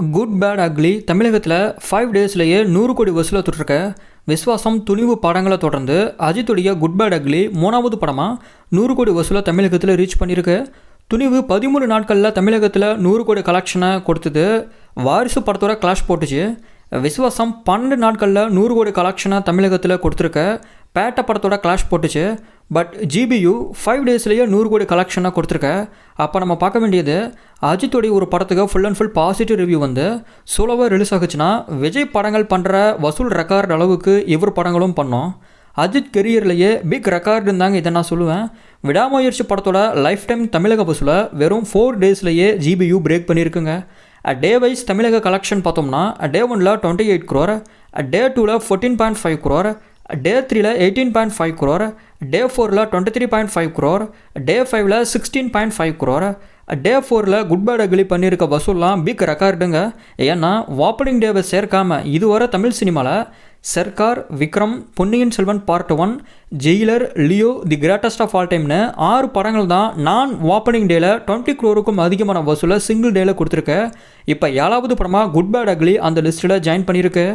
Good bad ugly தமிழகத்தில் five டேஸ்லேயே நூறு கோடி வசூலை தொட்டிருக்க விஸ்வாசம் துணிவு படங்களை தொடர்ந்து அஜித்துடைய குட் பேட் அக்லி மூணாவது படமாக நூறு கோடி வசூலை தமிழகத்தில் ரீச் பண்ணியிருக்கு. துணிவு பதிமூணு நாட்களில் தமிழகத்தில் நூறு கோடி கலெக்ஷனை கொடுத்தது. வாரிசு படத்தோட கிளாஷ் போட்டுச்சு. விஸ்வாசம் பன்னெண்டு நாட்களில் நூறு கோடி கலெக்ஷனை தமிழகத்தில் கொடுத்துருக்க பேட்ட படத்தோட கிளாஷ் போட்டுச்சு. பட் ஜிபியு ஃபைவ் டேஸ்லேயே நூறு கோடி கலெக்ஷனாக கொடுத்துருக்க. அப்போ நம்ம பார்க்க வேண்டியது அஜித்துடைய ஒரு படத்துக்கு full and full positive review வந்து சுலவாக ரிலீஸ் ஆகுச்சுன்னா விஜய் படங்கள் பண்ணுற வசூல் ரெக்கார்ட் அளவுக்கு இவர் படங்களும் பண்ணோம். அஜித் கெரியர்லேயே பிக் ரெக்கார்டு இருந்தாங்க இதை நான் சொல்லுவேன். விடாமுயற்சி படத்தோட லைஃப் டைம் தமிழக வசூலை வெறும் ஃபோர் டேஸ்லேயே ஜிபியு பிரேக் பண்ணியிருக்குங்க. டே வைஸ் தமிழக கலெக்ஷன் பார்த்தோம்னா டே ஒனில் டுவெண்ட்டி எயிட் குரோர் டே டூவில் fourteen point five crore day த்ரீல eighteen point five crore day ஃபோரில் twenty three point five crore day ஃபைவ்ல sixteen point five crore day ஃபோரில் குட் பேட் அக்லி பண்ணியிருக்க வசூல்லாம் big ரெக்கார்டுங்க ஏன்னா ஓப்பனிங் டேவை சேர்க்காம இதுவரை தமிழ் சினிமாவில் Sarkar Vikram Ponniyin Selvan part one Jailer Leo the greatest of all டைம்னு ஆறு படங்கள் தான் நான் ஓப்பனிங் டேல டுவெண்ட்டி க்ரோருக்கும் அதிகமான வசூலை சிங்கிள் டேல கொடுத்துருக்கு இப்போ ஏழாவது படமாக குட் பேட் அக்லி அந்த லிஸ்ட்டில் ஜாயின் பண்ணியிருக்கு.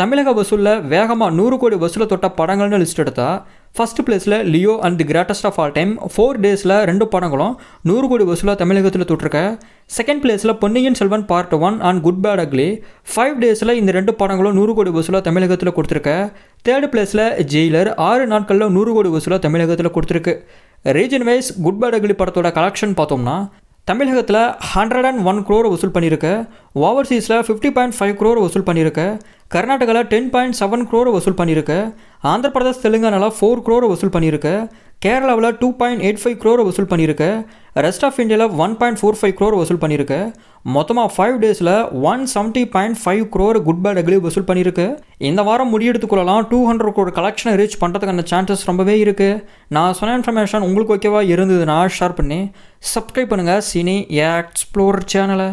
தமிழக வசூலில் வேகமாக நூறு கோடி வசூலை தொட்ட படங்கள்னு லிஸ்ட் எடுத்தால் ஃபஸ்ட் பிளேஸில் Leo and the greatest of all time four டேஸில் ரெண்டு படங்களும் நூறு கோடி வசூலாக தமிழகத்தில் தொட்டிருக்க. செகண்ட் பிளேஸில் Ponniyin Selvan part one and good bad ugly five டேஸில் இந்த ரெண்டு படங்களும் நூறு கோடி வசூலாக தமிழகத்தில் கொடுத்துருக்க. தேர்ட் பிளேஸில் ஜெயிலர் ஆறு நாட்களில் நூறு கோடி வசூலாக தமிழகத்தில் கொடுத்துருக்கு. Region wise good bad ugly படத்தோட கலெக்ஷன் பார்த்தோம்னா தமிழகத்தில் ஹண்ட்ரட் அண்ட் ஒன் க்ரோர் வசூல் பண்ணியிருக்கு ஓவர்சீஸில் ஃபிஃப்டி பாயிண்ட் ஃபைவ் க்ரோர் வசூல் பண்ணியிருக்கு கர்நாடகாவில் டென் பாயிண்ட் செவன் க்ரோர் வசூல் பண்ணியிருக்கு. ஆந்திர பிரதேஷ் தெலுங்கானாவில் ஃபோர் க்ரோரை வசூல் பண்ணியிருக்கு. கேரளாவில் டூ பாயிண்ட் எயிட் ஃபைவ் க்ரோரை வசூல் பண்ணியிருக்கு. ரெஸ்ட் ஆஃப் இந்தியாவில் one point four five crore வசூல் பண்ணியிருக்கு. மொத்தமாக ஃபைவ் டேஸில் one seventy point five crore good bad ugly வசூல் பண்ணியிருக்கு. இந்த வாரம் முடியெடுத்துக்குள்ளலாம். டூ ஹண்ட்ரட் க்ரோர் கலெக்ஷனை ரீச் பண்ணுறதுக்கான சான்சஸ் ரொம்பவே இருக்குது நான் சொன்ன இன்ஃபர்மேஷன் உங்களுக்கு ஓகேவா இருந்ததுன்னா ஷேர் பண்ணி சப்ஸ்கிரைப் பண்ணுங்கள் சினி எக்ஸ்ப்ளோர் சேனலை